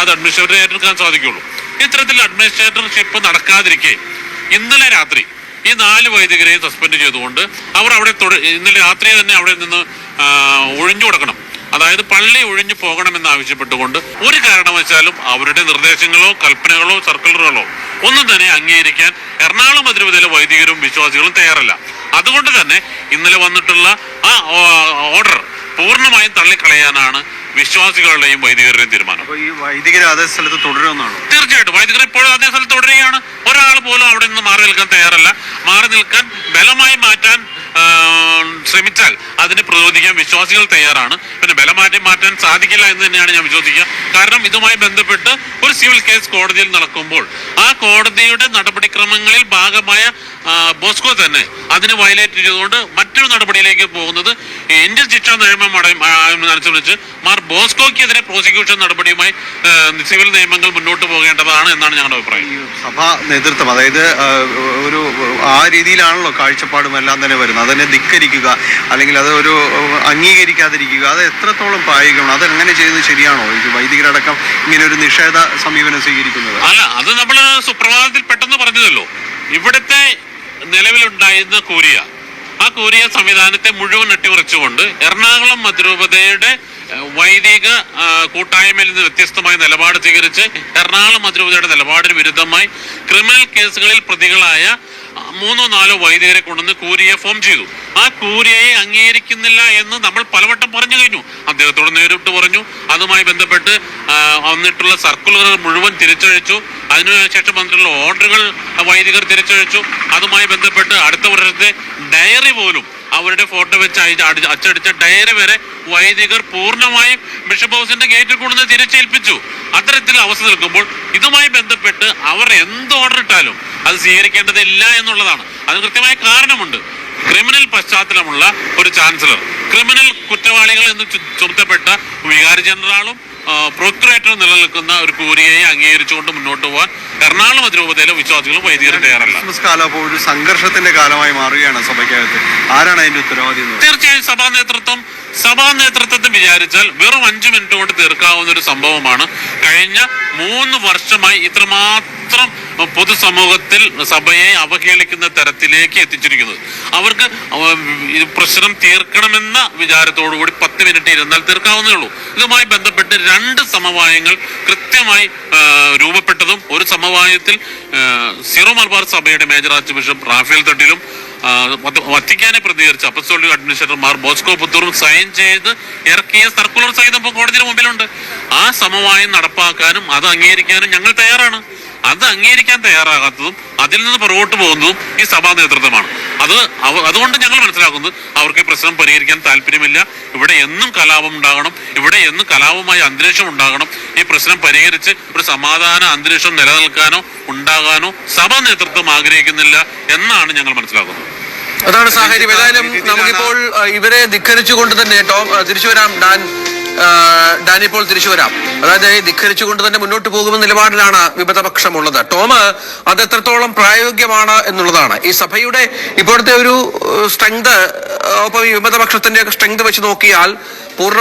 അത് അഡ്മിനിസ്ട്രേറ്റർ ഏറ്റെടുക്കാൻ സാധിക്കുള്ളൂ. ഇത്തരത്തിൽ അഡ്മിനിസ്ട്രേറ്റർഷിപ്പ് നടക്കാതിരിക്കെ ഇന്നലെ രാത്രി ഈ നാല് വൈദികരെയും സസ്പെൻഡ് ചെയ്തുകൊണ്ട് അവർ അവിടെ ഇന്നലെ രാത്രി തന്നെ അവിടെ നിന്ന് ഒഴിഞ്ഞു കൊടുക്കണം. അതായത് പള്ളി ഒഴിഞ്ഞു പോകണമെന്ന് ആവശ്യപ്പെട്ടുകൊണ്ട് ഒരു കാരണവശാലും അവരുടെ നിർദ്ദേശങ്ങളോ കൽപ്പനകളോ സർക്കുലറുകളോ ഒന്നും തന്നെ അംഗീകരിക്കാൻ എറണാകുളം അതിരൂപതയിലെ വൈദികരും വിശ്വാസികളും തയ്യാറല്ല. അതുകൊണ്ട് തന്നെ ഇന്നലെ വന്നിട്ടുള്ള ആ ഓർഡർ പൂർണമായും തള്ളിക്കളയാനാണ് വിശ്വാസികളുടെയും വൈദികരുടെയും തീരുമാനം. ഈ വൈദികർ അതേ സ്ഥലത്ത് തുടരുമെന്നാണോ? തീർച്ചയായിട്ടും. വൈദികർ ഇപ്പോഴും അതേ സ്ഥലത്ത് തുടരുകയാണ്. ഒരാൾ പോലും അവിടെ നിന്ന് മാറി നിൽക്കാൻ തയ്യാറല്ല. മാറി നിൽക്കാൻ ബലമായി മാറ്റാൻ ശ്രമിച്ചാൽ അതിനെ പ്രതിരോധിക്കാൻ വിശ്വാസികൾ തയ്യാറാണ്. പിന്നെ ബലമാറ്റി മാറ്റാൻ സാധിക്കില്ല എന്ന് തന്നെയാണ് ഞാൻ വിശ്വസിക്കുക. കാരണം ഇതുമായി ബന്ധപ്പെട്ട് ഒരു സിവിൽ കേസ് കോടതിയിൽ നടക്കുമ്പോൾ ആ കോടതിയുടെ നടപടിക്രമങ്ങളിൽ ഭാഗമായ ബോസ്കോ തന്നെ അതിന് വയലേറ്റ് ചെയ്തുകൊണ്ട് മറ്റൊരു നടപടിയിലേക്ക് പോകുന്നത് ഇന്ത്യൻ ശിക്ഷാ നിയമം അനുസരിച്ച് മാർ ബോസ്കോയ്ക്കെതിരെ പ്രോസിക്യൂഷൻ നടപടിയുമായി സിവിൽ നിയമങ്ങൾ മുന്നോട്ട് പോകേണ്ടതാണ് എന്നാണ് ഞങ്ങളുടെ അഭിപ്രായം. സഭ നേതൃത്വം അതായത് ഒരു ആ രീതിയിലാണല്ലോ കാഴ്ചപ്പാടും എല്ലാം തന്നെ വരുന്നത്. അതിനെ ധിക്കരിക്കുക അല്ലെങ്കിൽ അത് ഒരു അംഗീകരിക്കാതിരിക്കുക അത് എത്രത്തോളം പ്രായോഗികമാണ് അത് എങ്ങനെ ചെയ്യുന്നത് ശരിയാണോ? ഈ വൈദികരടക്കം ഇങ്ങനെ ഒരു നിഷേധ സമീപനം സ്വീകരിക്കുന്നത്. അല്ല അത് നമ്മൾ സുപ്രഭാതത്തിൽ പെട്ടെന്ന് പറഞ്ഞതല്ലോ. ഇവിടുത്തെ നിലവിലുണ്ടായിരുന്ന കൂരിയ. ആ കൂരിയ സംവിധാനത്തെ മുഴുവൻ അട്ടിമറിച്ചുകൊണ്ട് എറണാകുളം മധുരൂപതയുടെ വൈദിക കൂട്ടായ്മയിൽ നിന്ന് വ്യത്യസ്തമായ നിലപാട് സ്വീകരിച്ച് എറണാകുളം മധുരൂപതയുടെ നിലപാടിന് വിരുദ്ധമായി ക്രിമിനൽ കേസുകളിൽ പ്രതികളായ മൂന്നോ നാലോ വൈദികരെ കൊണ്ടുവന്ന് കൂരിയെ ഫോം ചെയ്തു. ആ കൂരിയയെ അംഗീകരിക്കുന്നില്ല എന്ന് നമ്മൾ പലവട്ടം പറഞ്ഞു കഴിഞ്ഞു. അദ്ദേഹത്തോട് നേരിട്ട് പറഞ്ഞു. അതുമായി ബന്ധപ്പെട്ട് വന്നിട്ടുള്ള സർക്കുലറുകൾ മുഴുവൻ തിരിച്ചഴിച്ചു. അതിനുശേഷം വന്നിട്ടുള്ള ഓർഡറുകൾ വൈദികർ തിരിച്ചഴിച്ചു. അതുമായി ബന്ധപ്പെട്ട് അടുത്ത വർഷത്തെ ഡയറി പോലും അവരുടെ ഫോട്ടോ വെച്ച് അച്ചടിച്ച ഡയറി വരെ വൈദികർ പൂർണമായും ബിഷപ്പ് ഹൗസിന്റെ ഗേറ്റിൽ കൊണ്ടുവന്ന് തിരിച്ചേൽപ്പിച്ചു. അത്തരത്തിൽ അവസ്ഥ നിൽക്കുമ്പോൾ ഇതുമായി ബന്ധപ്പെട്ട് അവർ എന്ത് ഓർഡർ ഇട്ടാലും അത് സ്വീകരിക്കേണ്ടതില്ല എന്നുള്ളതാണ്. അതിന് കൃത്യമായ കാരണമുണ്ട്. ക്രിമിനൽ പശ്ചാത്തലമുള്ള ഒരു ചാൻസലർ. ക്രിമിനൽ കുറ്റവാളികൾ എന്ന് ചുമത്തപ്പെട്ട വികാരി ജനറാളും പ്രൊക്യുറേറ്ററും നിലനിൽക്കുന്ന ഒരു കൂരിയെ അംഗീകരിച്ചുകൊണ്ട് മുന്നോട്ട് പോകാൻ എറണാകുളം അതിരൂപതയിലെ വിശ്വാസികളും വൈദികരും തയ്യാറല്ല. ക്രിസ്മസ് കാലം ഒരു സംഘർഷത്തിന്റെ കാലമായി മാറുകയാണ് സഭയ്ക്കകത്ത്. ആരാണ് അതിന്റെ ഉത്തരവാദി തീർച്ചയായും സഭാ നേതൃത്വം സഭാ നേതൃത്വത്തെ വിചാരിച്ചാൽ വെറും അഞ്ചു മിനിറ്റ് കൊണ്ട് തീർക്കാവുന്ന ഒരു സംഭവമാണ്. കഴിഞ്ഞ മൂന്ന് വർഷമായി ഇത്രമാത്രം പൊതുസമൂഹത്തിൽ സഭയെ അവഹേളിക്കുന്ന തരത്തിലേക്ക് എത്തിച്ചിരിക്കുന്നത്. അവർക്ക് പ്രശ്നം തീർക്കണമെന്ന വിചാരത്തോടുകൂടി പത്ത് മിനിറ്റ് ഇരുന്നാൽ തീർക്കാവുന്നേ ഉള്ളൂ. ഇതുമായി ബന്ധപ്പെട്ട് രണ്ട് സമവായങ്ങൾ കൃത്യമായി രൂപപ്പെട്ടതും ഒരു സമവായത്തിൽ സീറോ മലബാർ സഭയുടെ മേജർ ആർച്ച് ബിഷപ്പ് റാഫേൽ തട്ടിലും വത്തിക്കാനെ പ്രതികരിച്ച് അപ്പസോളി അഡ്മിനിസ്ട്രേറ്റർമാർ ബോസ്കോ പുത്തൂറും സൈൻ ചെയ്ത് ഇറക്കിയ സർക്കുലർ സഹിതം കോടതിയുടെ മുമ്പിലുണ്ട്. ആ സമവായം നടപ്പാക്കാനും അത് അംഗീകരിക്കാനും ഞങ്ങൾ തയ്യാറാണ്. അത് അംഗീകരിക്കാൻ തയ്യാറാകാത്തതും അതിൽ നിന്ന് പുറകോട്ട് പോകുന്നതും ഈ സഭാ നേതൃത്വമാണ്. അത് അവ- അതുകൊണ്ട് ഞങ്ങൾ മനസ്സിലാക്കുന്നത് അവർക്ക് ഈ പ്രശ്നം പരിഹരിക്കാൻ താല്പര്യമില്ല. ഇവിടെ എന്നും കലാപം ഉണ്ടാകണം. ഇവിടെ എന്നും കലാപമായ അന്തരീക്ഷം ഉണ്ടാകണം. ഈ പ്രശ്നം പരിഹരിച്ച് ഒരു സമാധാന അന്തരീക്ഷം നിലനിൽക്കാനോ ഉണ്ടാകാനോ സഭാ നേതൃത്വം ആഗ്രഹിക്കുന്നില്ല എന്നാണ് ഞങ്ങൾ മനസ്സിലാക്കുന്നത്. അതാണ് സാഹചര്യം. ഏതായാലും നമുക്കിപ്പോൾ ഇവരെ ധിക്കരിച്ചുകൊണ്ട് തന്നെ ടോം തിരിച്ചു വരാം. ഡാൻ ആ, പോൾ തിരിച്ചു വരാം. അതായത് ഈ ധിക്കരിച്ചുകൊണ്ട് തന്നെ മുന്നോട്ട് പോകുമെന്ന നിലപാടിലാണ് വിമതപക്ഷമുള്ളത് ടോം അത് എത്രത്തോളം പ്രായോഗികമാണ് എന്നുള്ളതാണ്. ഈ സഭയുടെ ഇപ്പോഴത്തെ ഒരു സ്ട്രെങ്ത് ഒപ്പം ഈ വിമതപക്ഷത്തിന്റെ സ്ട്രെങ്ത് വെച്ച് നോക്കിയാൽ പൂർണ